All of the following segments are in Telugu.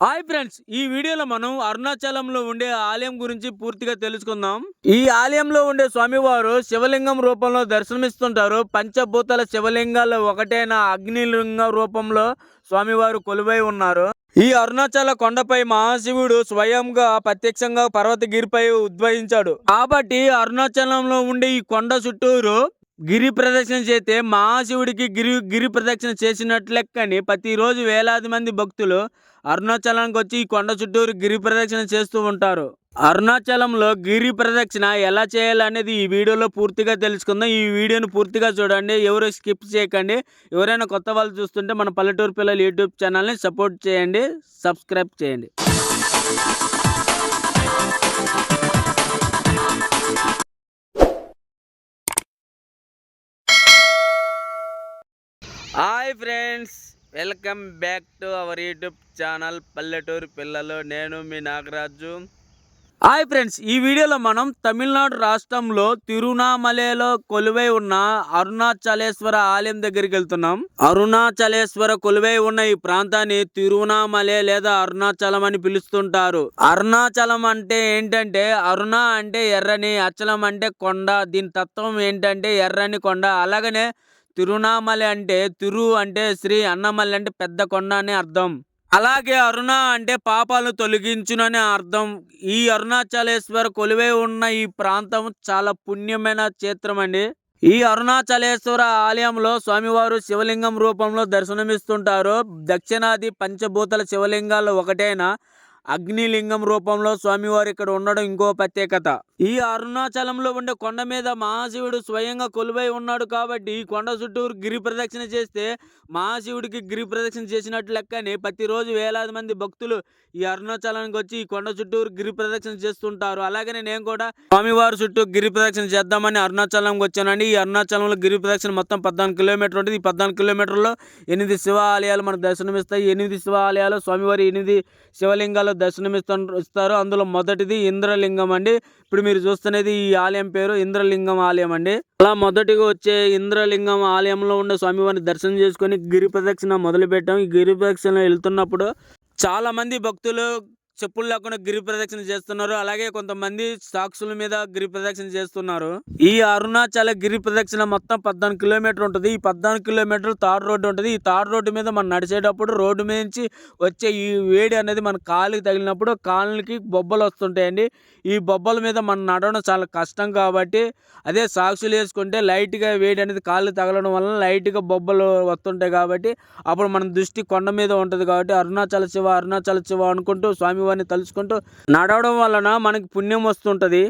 హాయ్ ఫ్రెండ్స్ ఈ వీడియోలో మనం అరుణాచలంలో ఉండే ఆలయం గురించి పూర్తిగా తెలుసుకుందాం. ఈ ఆలయంలో ఉండే స్వామివారు శివలింగం రూపంలో దర్శనమిస్తుంటారు. పంచభూతాల శివలింగాల్లో ఒకటైన అగ్నిలింగ రూపంలో స్వామివారు కొలువై ఉన్నారు. ఈ అరుణాచల కొండపై మహాశివుడు స్వయంగా ప్రత్యక్షంగా పర్వతగిరిపై ఉద్భవించాడు కాబట్టి అరుణాచలంలో ఉండే ఈ కొండ చుట్టూరు గిరి ప్రదక్షిణ చేస్తే మహాశివుడికి గిరి గిరి ప్రదక్షిణ చేసినట్లెక్కని ప్రతిరోజు వేలాది మంది భక్తులు అరుణాచలానికి వచ్చి ఈ కొండ చుట్టూరు గిరి ప్రదక్షిణ చేస్తూ ఉంటారు. అరుణాచలంలో గిరి ప్రదక్షిణ ఎలా చేయాలనేది ఈ వీడియోలో పూర్తిగా తెలుసుకుందాం. ఈ వీడియోను పూర్తిగా చూడండి. ఎవరు స్కిప్ చేయకండి. ఎవరైనా కొత్త వాళ్ళు చూస్తుంటే మన పల్లెటూరు పిల్లలు యూట్యూబ్ ఛానల్ని సపోర్ట్ చేయండి. సబ్స్క్రైబ్ చేయండి. Hi friends. Welcome back to our YouTube channel పల్లెటూరు పిల్లలు. నేను మీ నాగరాజు. హాయ్ ఫ్రెండ్స్ ఈ వీడియోలో మనం తమిళనాడు రాష్ట్రంలో తిరునామలేలో కొలువై ఉన్న అరుణాచలేశ్వర ఆలయం దగ్గరికి వెళ్తున్నాం. అరుణాచలేశ్వర కొలువై ఉన్న ఈ ప్రాంతాన్ని తిరునామలే లేదా అరుణాచలం అని పిలుస్తుంటారు. అరుణాచలం అంటే ఏంటంటే అరుణ అంటే ఎర్రని అచలం అంటే కొండ దీని తత్వం ఏంటంటే ఎర్రని కొండ. అలాగనే తిరునామలి అంటే తిరు అంటే శ్రీ అన్నమల్లి అంటే పెద్ద కొండ అని అర్థం. అలాగే అరుణ అంటే పాపాలు తొలగించునని అర్థం. ఈ అరుణాచలేశ్వర కొలువై ఉన్న ఈ ప్రాంతం చాలా పుణ్యమైన క్షేత్రం అండి. ఈ అరుణాచలేశ్వర ఆలయంలో స్వామివారు శివలింగం రూపంలో దర్శనమిస్తుంటారు. దక్షిణాది పంచభూతల శివలింగాలు ఒకటైన? అగ్నిలింగం రూపంలో స్వామివారు ఇక్కడ ఉండడం ఇంకో ప్రత్యేకత. ఈ అరుణాచలంలో ఉండే కొండ మీద మహాశివుడు స్వయంగా కొలువై ఉన్నాడు కాబట్టి ఈ కొండ చుట్టూరు గిరి ప్రదక్షిణ చేస్తే మహాశివుడికి గిరి ప్రదక్షిణ చేసినట్లు లెక్కని ప్రతిరోజు వేలాది మంది భక్తులు ఈ అరుణాచలానికి వచ్చి ఈ కొండ చుట్టూరు గిరి ప్రదక్షిణ చేస్తుంటారు. అలాగనే నేను కూడా స్వామివారి చుట్టూ గిరి ప్రదక్షిణ చేద్దామని అరుణాచలంకి వచ్చానండి. ఈ అరుణాచలంలో గిరి ప్రదక్షిణ మొత్తం పద్నాలుగు కిలోమీటర్ ఉంటుంది. ఈ పద్నాలుగు కిలోమీటర్లో ఎనిమిది శివ ఆలయాలు మనకు దర్శనమిస్తాయి. ఎనిమిది శివ ఆలయాలు స్వామివారి ఎనిమిది శివలింగాలు దర్శనమిస్తూ ఇస్తారు. అందులో మొదటిది ఇంద్రలింగం అండి. ఇప్పుడు మీరు చూస్తున్నది ఈ ఆలయం పేరు ఇంద్రలింగం ఆలయం అండి. అలా మొదటిగా వచ్చే ఇంద్రలింగం ఆలయంలో ఉండే స్వామివారిని దర్శనం చేసుకొని గిరి ప్రదక్షిణ మొదలు పెట్టాం ఈ గిరి ప్రదక్షిణ వెళ్తున్నప్పుడు చాలా మంది భక్తులు చెప్పులు లేకుండా గిరి ప్రదక్షిణ చేస్తున్నారు. అలాగే కొంతమంది సాక్షుల మీద గిరి ప్రదక్షిణ చేస్తున్నారు. ఈ అరుణాచల గిరి ప్రదక్షిణ మొత్తం పద్నాలుగు కిలోమీటర్ ఉంటుంది. ఈ పద్నాలుగు కిలోమీటర్ తాడు రోడ్డు ఉంటుంది. ఈ తాడు రోడ్డు మీద మనం నడిచేటప్పుడు రోడ్డు మీద నుంచి వచ్చే ఈ వేడి అనేది మన కాలుకి తగిలినప్పుడు కాళ్ళకి బొబ్బలు వస్తుంటాయండి. ఈ బొబ్బల మీద మనం నడవడం చాలా కష్టం కాబట్టి అదే సాక్షులు వేసుకుంటే లైట్గా వేడి అనేది కాళ్ళు తగలడం వలన లైట్గా బొబ్బలు వస్తుంటాయి కాబట్టి అప్పుడు మన దృష్టి కొండ మీద ఉంటుంది కాబట్టి అరుణాచల శివ అరుణాచల శివ అనుకుంటూ స్వామి స్వామివారిని తలుచుకుంటూ నడవడం వలన మనకి పుణ్యం వస్తుంటుంది.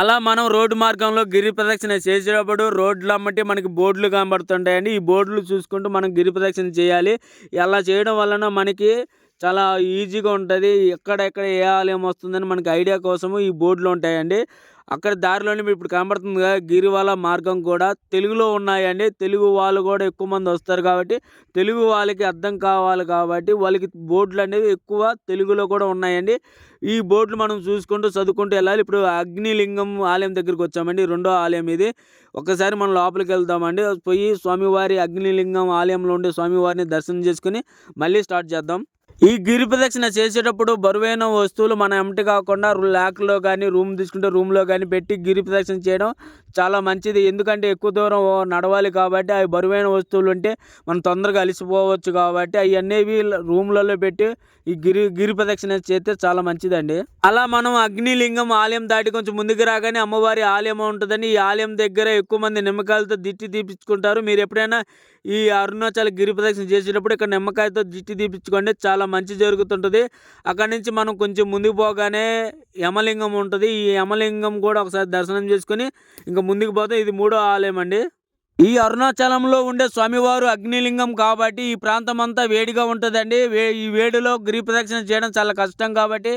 అలా మనం రోడ్డు మార్గంలో గిరి ప్రదక్షిణ చేసేటప్పుడు రోడ్లు అమ్మటి మనకి బోర్డులు కనబడుతుంటాయండి. ఈ బోర్డులు చూసుకుంటూ మనం గిరి ప్రదక్షిణ చేయాలి. అలా చేయడం వలన మనకి చాలా ఈజీగా ఉంటుంది. ఎక్కడెక్కడ ఏ ఆలయం వస్తుందని మనకి ఐడియా కోసము ఈ బోర్డులు ఉంటాయండి. అక్కడ దారిలోనే మీరు ఇప్పుడు కనబడుతుంది కదా గిరివాల మార్గం కూడా. తెలుగులో ఉన్నాయండి. తెలుగు వాళ్ళు కూడా ఎక్కువ మంది వస్తారు కాబట్టి తెలుగు వాళ్ళకి అర్థం కావాలి కాబట్టి వాళ్ళకి బోర్డులు అనేవి ఎక్కువ తెలుగులో కూడా ఉన్నాయండి. ఈ బోర్డులు మనం చూసుకుంటూ చదువుకుంటూ వెళ్ళాలి. ఇప్పుడు అగ్నిలింగం ఆలయం దగ్గరికి వచ్చామండి. రెండో ఆలయం ఇది. ఒకసారి మనం లోపలికి వెళ్దామండి. పోయి స్వామివారి అగ్నిలింగం ఆలయంలో ఉండే స్వామివారిని దర్శనం చేసుకుని మళ్ళీ స్టార్ట్ చేద్దాం. ఈ గిరి ప్రదక్షిణ చేసేటప్పుడు బరువైన వస్తువులు మన ఎంటి కాకుండా ల్యాక్లో కానీ రూమ్ తీసుకుంటే రూమ్లో కానీ పెట్టి గిరి ప్రదక్షిణ చేయడం చాలా మంచిది. ఎందుకంటే ఎక్కువ దూరం నడవాలి కాబట్టి అవి బరువైన వస్తువులు ఉంటే మనం తొందరగా అలసిపోవచ్చు కాబట్టి అవి అనేవి రూమ్లలో పెట్టి ఈ గిరి గిరి ప్రదక్షిణ చేస్తే చాలా మంచిదండి. అలా మనం అగ్నిలింగం ఆలయం దాటి కొంచెం ముందుకు రాగానే అమ్మవారి ఆలయం ఉంటుందని ఈ ఆలయం దగ్గర ఎక్కువ మంది నిమ్మకాయలతో దిట్టి తీపించుకుంటారు మీరు ఎప్పుడైనా ఈ అరుణాచల గిరి ప్రదక్షిణ చేసేటప్పుడు ఇక్కడ నిమ్మకాయతో దిట్టి తీపించుకోండి చాలా మంచి జరుగుతుంటుంది. అక్కడి నుంచి మనం కొంచెం ముందుకు పోగానే యమలింగం ఉంటుంది. ఈ యమలింగం కూడా ఒకసారి దర్శనం చేసుకొని ఇంకా ముందుకు పోతే ఇది మూడో ఆలయం అండి. ఈ అరుణాచలంలో ఉండే స్వామివారు అగ్నిలింగం కాబట్టి ఈ ప్రాంతం అంతా వేడిగా ఉంటుందండి. వే ఈ వేడిలో గిరి ప్రదక్షిణ చేయడం చాలా కష్టం కాబట్టి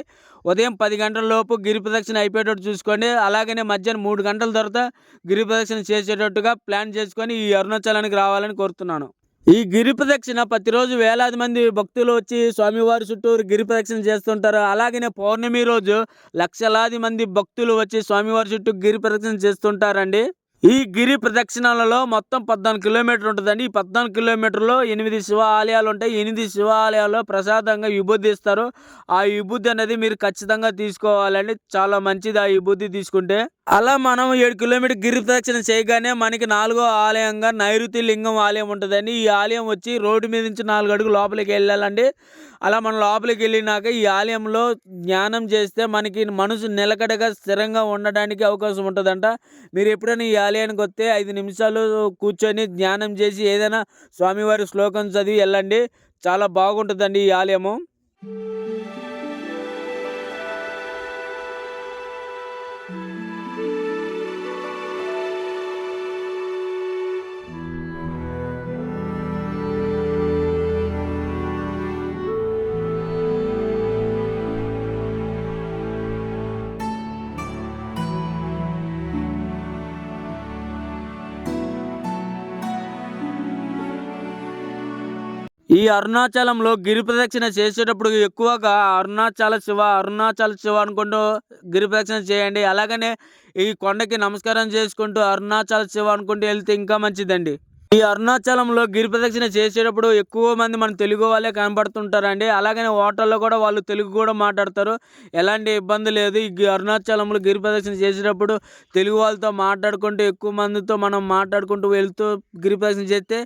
ఉదయం పది గంటల లోపు గిరి ప్రదక్షిణ అయిపోయేటట్టు చూసుకోండి. అలాగనే మధ్యాహ్నం మూడు గంటల తర్వాత గిరి ప్రదక్షిణ చేసేటట్టుగా ప్లాన్ చేసుకొని ఈ అరుణాచలానికి రావాలని కోరుతున్నాను. ఈ గిరి ప్రదక్షిణ ప్రతిరోజు వేలాది మంది భక్తులు వచ్చి స్వామివారి చుట్టూరు గిరి ప్రదక్షిణ చేస్తుంటారు. అలాగనే పౌర్ణమి రోజు లక్షలాది మంది భక్తులు వచ్చి స్వామివారి చుట్టూ గిరి ప్రదక్షిణ చేస్తుంటారండి. ఈ గిరి ప్రదక్షిణలలో మొత్తం పద్నాలుగు కిలోమీటర్లు ఉంటుందండి. ఈ పద్నాలుగు కిలోమీటర్లో ఎనిమిది శివ ఆలయాలు ఉంటాయి. ఎనిమిది శివ ఆలయాల్లో ప్రసాదంగా విభూతి ఇస్తారు. ఆ విభూతి అనేది మీరు ఖచ్చితంగా తీసుకోవాలండి. చాలా మంచిది ఆ విభూతి తీసుకుంటే. అలా మనం ఏడు కిలోమీటర్ గిరి ప్రదక్షిణ చేయగానే మనకి నాలుగో ఆలయంగా నైరుతి లింగం ఆలయం ఉంటుందండి. ఈ ఆలయం వచ్చి రోడ్డు మీద నుంచి నాలుగు అడుగు లోపలికి వెళ్ళాలండి. అలా మనం లోపలికి వెళ్ళినాక ఈ ఆలయంలో ధ్యానం చేస్తే మనకి మనసు నిలకడగా స్థిరంగా ఉండడానికి అవకాశం ఉంటుందంట. మీరు ఎప్పుడైనా ఈ ఆలయానికి వస్తే ఐదు నిమిషాలు కూర్చొని ధ్యానం చేసి ఏదైనా స్వామివారి శ్లోకం చదివి వెళ్ళండి. చాలా బాగుంటుందండి ఈ ఆలయము. ఈ అరుణాచలంలో గిరి ప్రదక్షిణ చేసేటప్పుడు ఎక్కువగా అరుణాచల శివ అరుణాచల శివ అనుకుంటూ గిరి ప్రదక్షిణ చేయండి. అలాగనే ఈ కొండకి నమస్కారం చేసుకుంటూ అరుణాచల శివ అనుకుంటూ వెళ్తే ఇంకా మంచిదండి. ఈ అరుణాచలంలో గిరి ప్రదక్షిణ చేసేటప్పుడు ఎక్కువ మంది మన తెలుగు వాళ్ళే కనబడుతుంటారండి. అలాగనే హోటల్లో కూడా వాళ్ళు తెలుగు కూడా మాట్లాడతారు. ఎలాంటి ఇబ్బంది లేదు. ఈ అరుణాచలంలో గిరి ప్రదక్షిణ చేసేటప్పుడు తెలుగు వాళ్ళతో మాట్లాడుకుంటూ ఎక్కువ మందితో మనం మాట్లాడుకుంటూ వెళ్తూ గిరి ప్రదక్షిణ చేస్తే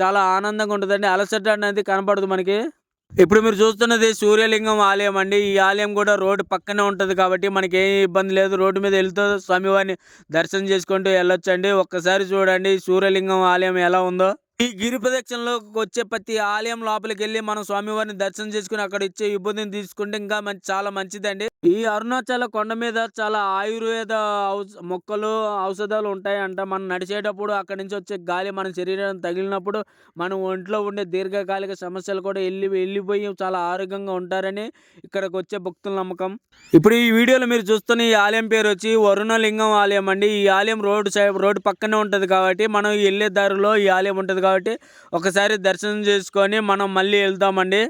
చాలా ఆనందంగా ఉంటుందండి. అలసట అనేది కనపడదు మనకి. ఇప్పుడు మీరు చూస్తున్నది సూర్యలింగం ఆలయం అండి. ఈ ఆలయం కూడా రోడ్డు పక్కనే ఉంటుంది కాబట్టి మనకి ఏ ఇబ్బంది లేదు. రోడ్డు మీద వెళ్తూ స్వామివారిని దర్శనం చేసుకుంటూ వెళ్ళొచ్చండి. ఒక్కసారి చూడండి సూర్యలింగం ఆలయం ఎలా ఉందో. ఈ గిరి ప్రదక్షిణలోకి వచ్చే ప్రతి ఆలయం లోపలికి వెళ్ళి మనం స్వామివారిని దర్శనం చేసుకుని అక్కడ ఇచ్చే ఇబ్బందిని తీసుకుంటే ఇంకా మంచి చాలా మంచిదండి. ఈ అరుణాచల కొండ మీద చాలా ఆయుర్వేద ఔష- మొక్కలు ఔషధాలు ఉంటాయంట. మనం నడిచేటప్పుడు అక్కడి నుంచి వచ్చే గాలి మన శరీరం తగిలినప్పుడు మనం ఒంట్లో ఉండే దీర్ఘకాలిక సమస్యలు కూడా వెళ్ళి వెళ్ళిపోయి చాలా ఆరోగ్యంగా ఉంటారని ఇక్కడికి వచ్చే భక్తుల నమ్మకం. ఇప్పుడు ఈ వీడియోలో మీరు చూస్తున్న ఈ ఆలయం పేరు వచ్చి వరుణలింగం ఆలయం అండి. ఈ ఆలయం రోడ్డు సైడ్ రోడ్డు పక్కనే ఉంటుంది కాబట్టి మనం వెళ్ళే దారిలో ఈ ఆలయం ఉంటుంది కాబట్టి ఒకసారి దర్శనం చేసుకొని మనం మళ్ళీ వెళ్తామండి.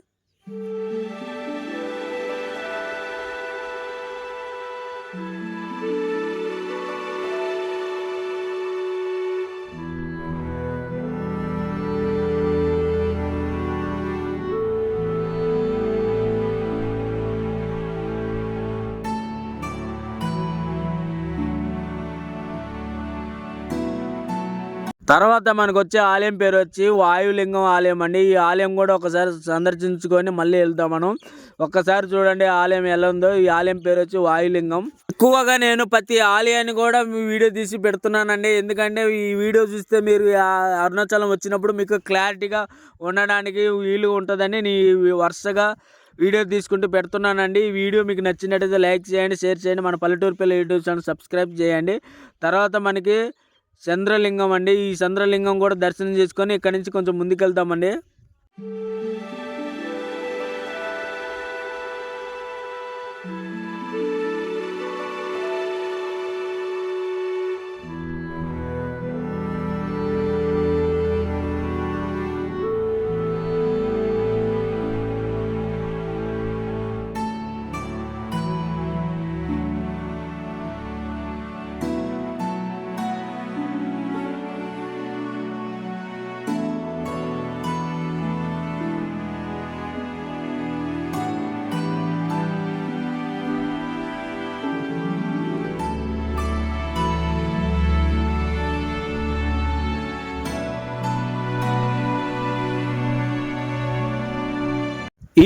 తర్వాత మనకు వచ్చే ఆలయం పేరు వచ్చి వాయులింగం ఆలయం అండి. ఈ ఆలయం కూడా ఒకసారి సందర్శించుకొని మళ్ళీ వెళ్తాం మనం. ఒక్కసారి చూడండి ఆలయం ఎలా ఉందో. ఈ ఆలయం పేరు వచ్చి వాయులింగం. ఎక్కువగా నేను ప్రతి ఆలయాన్ని కూడా వీడియో తీసి పెడుతున్నానండి. ఎందుకంటే ఈ వీడియో చూస్తే మీరు అరుణాచలం వచ్చినప్పుడు మీకు క్లారిటీగా ఉండడానికి వీలు ఉంటుందని నీ వరుసగా వీడియో తీసుకుంటూ పెడుతున్నానండి. ఈ వీడియో మీకు నచ్చినట్టయితే లైక్ చేయండి షేర్ చేయండి. మన పల్లెటూరు పిల్ల యూట్యూబ్ ఛానల్ సబ్స్క్రైబ్ చేయండి. తర్వాత మనకి చంద్రలింగం అండి. ఈ చంద్రలింగం కూడా దర్శనం చేసుకొని ఇక్కడ నుంచి కొంచెం ముందుకు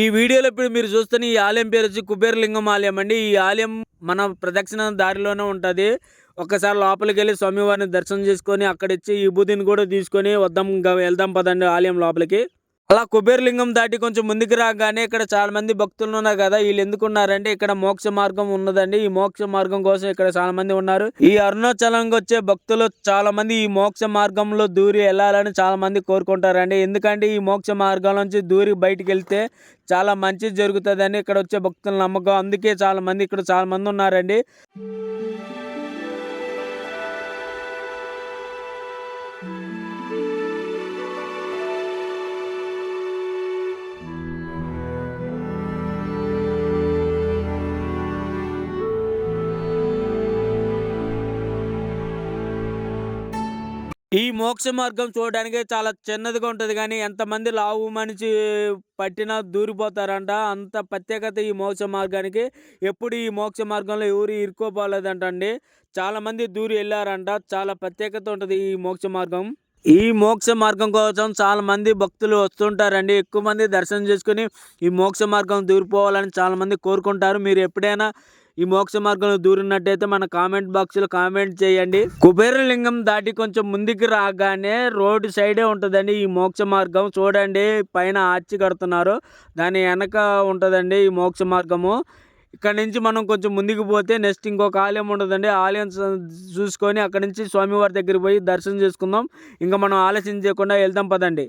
ఈ వీడియోలో ఇప్పుడు మీరు చూస్తున్న ఈ ఆలయం పేరు వచ్చి కుబేరలింగం ఆలయం అండి. ఈ ఆలయం మన ప్రదక్షిణ దారిలోనే ఉంటుంది. ఒక్కసారి లోపలికి వెళ్ళి స్వామివారిని దర్శనం చేసుకొని అక్కడ ఇచ్చి ఈ బుద్ధిని కూడా తీసుకొని వద్దాం ఇంకా వెళ్దాం పదండి ఆలయం లోపలికి. అలా కుబేరలింగం దాటి కొంచెం ముందుకు రాగానే ఇక్కడ చాలా మంది భక్తులు ఉన్నారు కదా వీళ్ళు ఎందుకున్నారంటే ఇక్కడ మోక్ష మార్గం ఉన్నదండి. ఈ మోక్ష మార్గం కోసం ఇక్కడ చాలా మంది ఉన్నారు. ఈ అరుణాచలంకి వచ్చే భక్తులు చాలా మంది ఈ మోక్ష మార్గంలో దూరి వెళ్ళాలని చాలా మంది కోరుకుంటారండి. ఎందుకంటే ఈ మోక్ష మార్గం నుంచి దూరి బయటికి వెళ్తే చాలా మంచి జరుగుతుందని ఇక్కడ వచ్చే భక్తుల నమ్మకం. అందుకే చాలా మంది ఇక్కడ చాలా మంది ఉన్నారండి. ఈ మోక్ష మార్గం చూడడానికి చాలా చిన్నదిగా ఉంటుంది కానీ ఎంతమంది లావు మనిషి పట్టినా దూరిపోతారంట. అంత ప్రత్యేకత ఈ మోక్ష మార్గానికి. ఎప్పుడు ఈ మోక్ష మార్గంలో ఎవరు ఇరుక్కోపోలేదంటండి. అండి దూరి వెళ్ళారంట. చాలా ప్రత్యేకత ఉంటుంది ఈ మోక్ష మార్గం. ఈ మోక్ష మార్గం కోసం చాలా మంది భక్తులు వస్తుంటారండి. ఎక్కువ మంది దర్శనం చేసుకుని ఈ మోక్ష మార్గం దూరిపోవాలని చాలా మంది కోరుకుంటారు. మీరు ఎప్పుడైనా ఈ మోక్ష మార్గంలో దూరినట్టయితే మన కామెంట్ బాక్స్లో కామెంట్ చేయండి. కుబేరలింగం దాటి కొంచెం ముందుకు రాగానే రోడ్డు సైడే ఉంటుందండి ఈ మోక్ష మార్గం. చూడండి పైన ఆర్చి కడుతున్నారు. దాని వెనక ఉంటుందండి ఈ మోక్ష మార్గము. ఇక్కడ నుంచి మనం కొంచెం ముందుకు పోతే నెక్స్ట్ ఇంకొక ఆలయం ఉంటుందండి ఆలయం చూసుకొని అక్కడ నుంచి స్వామివారి దగ్గరికి పోయి దర్శనం చేసుకుందాం. ఇంకా మనం ఆలస్యం చేయకుండా వెళ్దాం పదండి.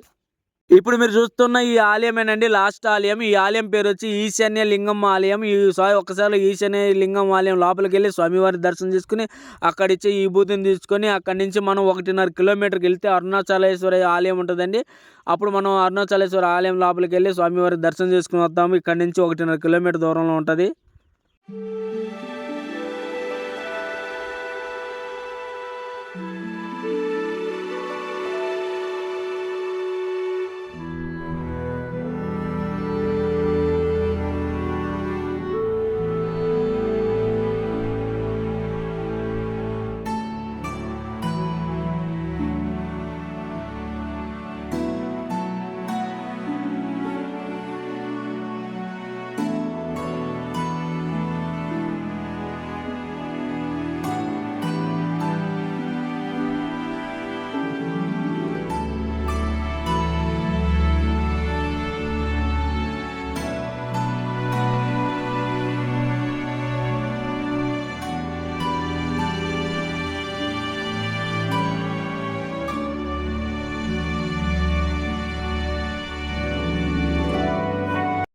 ఇప్పుడు మీరు చూస్తున్న ఈ ఆలయమేనండి లాస్ట్ ఆలయం. ఈ ఆలయం పేరు వచ్చి ఈశాన్య లింగం ఆలయం. ఈ స్వామి ఒకసారి ఈశాన్య లింగం ఆలయం లోపలికి వెళ్ళి స్వామివారి దర్శనం చేసుకుని అక్కడ ఇచ్చే ఈ బూతిని తీసుకొని అక్కడి నుంచి మనం ఒకటిన్నర కిలోమీటర్కి వెళ్తే అరుణాచలేశ్వర ఆలయం ఉంటుందండి. అప్పుడు మనం అరుణాచలేశ్వర ఆలయం లోపలికి వెళ్ళి స్వామివారి దర్శనం చేసుకుని వస్తాము ఇక్కడ నుంచి ఒకటిన్నర కిలోమీటర్ దూరంలో ఉంటుంది.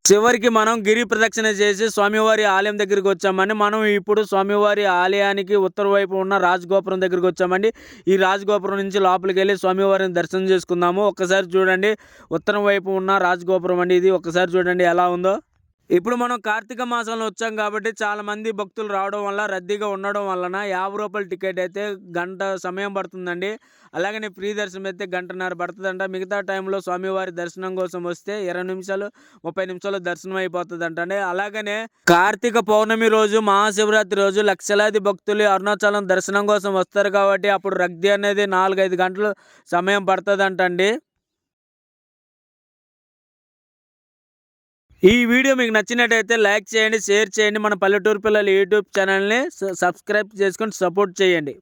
చివరికి మనం గిరి ప్రదక్షిణ చేసి స్వామివారి ఆలయం దగ్గరికి వచ్చామండి. మనం ఇప్పుడు స్వామివారి ఆలయానికి ఉత్తర వైపు ఉన్న రాజగోపురం దగ్గరికి వచ్చామండి. ఈ రాజగోపురం నుంచి లోపలికి వెళ్ళి స్వామివారిని దర్శనం చేసుకుందాము. ఒక్కసారి చూడండి ఉత్తరం వైపు ఉన్న రాజగోపురం అండి ఇది. ఒక్కసారి చూడండి ఎలా ఉందో. ఇప్పుడు మనం కార్తీక మాసంలో వచ్చాం కాబట్టి చాలా మంది భక్తులు రావడం వల్ల రద్దీగా ఉండడం వలన యాభై రూపాయల టికెట్ అయితే గంట సమయం పడుతుందండి. అలాగనే ఫ్రీ దర్శనం అయితే గంటన్నర పడుతుందంట. మిగతా టైంలో స్వామివారి దర్శనం కోసం వస్తే ఇరవై నిమిషాలు ముప్పై నిమిషాలు దర్శనం అయిపోతుందంట అండి అలాగనే కార్తీక పౌర్ణమి రోజు మహాశివరాత్రి రోజు లక్షలాది భక్తులు అరుణాచలం దర్శనం కోసం వస్తారు కాబట్టి అప్పుడు రద్దీ అనేది నాలుగైదు గంటలు సమయం పడుతుందంటండి. ఈ వీడియో మీకు నచ్చినట్టయితే లైక్ చేయండి షేర్ చేయండి. మన పల్లెటూరు పిల్లలు యూట్యూబ్ ఛానల్ని సబ్స్క్రైబ్ చేసుకొని సపోర్ట్ చేయండి.